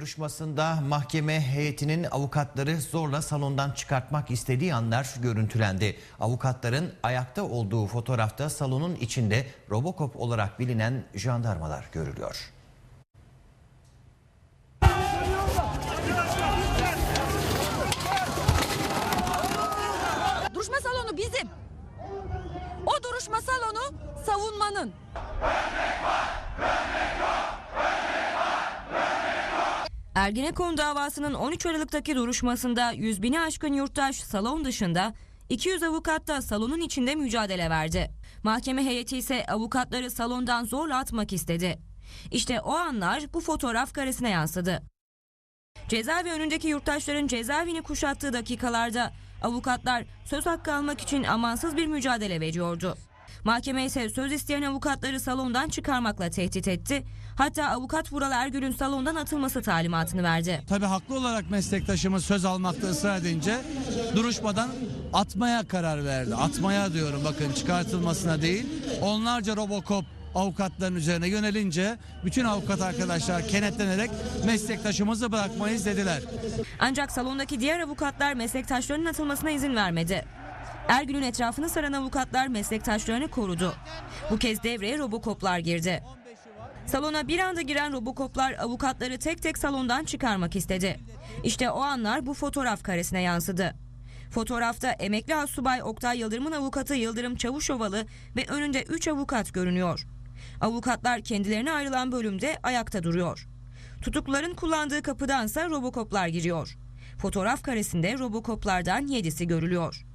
Duruşmasında mahkeme heyetinin avukatları zorla salondan çıkartmak istediği anlar görüntülendi. Avukatların ayakta olduğu fotoğrafta salonun içinde Robocop olarak bilinen jandarmalar görülüyor. Duruşma salonu bizim. O duruşma salonu savunmanın. Ergenekon davasının 13 Aralık'taki duruşmasında 100 bini aşkın yurttaş salon dışında 200 avukat da salonun içinde mücadele verdi. Mahkeme heyeti ise avukatları salondan zorla atmak istedi. İşte o anlar bu fotoğraf karesine yansıdı. Cezaevi önündeki yurttaşların cezaevini kuşattığı dakikalarda avukatlar söz hakkı almak için amansız bir mücadele veriyordu. Mahkeme ise söz isteyen avukatları salondan çıkarmakla tehdit etti. Hatta avukat Vural Ergül'ün salondan atılması talimatını verdi. Tabii haklı olarak meslektaşımız söz almakta ısrar edince duruşmadan atmaya karar verdi. Atmaya diyorum bakın çıkartılmasına değil. Onlarca Robocop avukatların üzerine yönelince bütün avukat arkadaşlar kenetlenerek meslektaşımızı bırakmayız dediler. Ancak salondaki diğer avukatlar meslektaşlarının atılmasına izin vermedi. Ergül'ün etrafını saran avukatlar meslektaşlarını korudu. Bu kez devreye robokoplar girdi. Salona bir anda giren robokoplar avukatları tek tek salondan çıkarmak istedi. İşte o anlar bu fotoğraf karesine yansıdı. Fotoğrafta emekli asubay Oktay Yıldırım'ın avukatı Yıldırım Çavuşovalı ve önünde 3 avukat görünüyor. Avukatlar kendilerine ayrılan bölümde ayakta duruyor. Tutukluların kullandığı kapıdansa robokoplar giriyor. Fotoğraf karesinde robokoplardan 7'si görülüyor.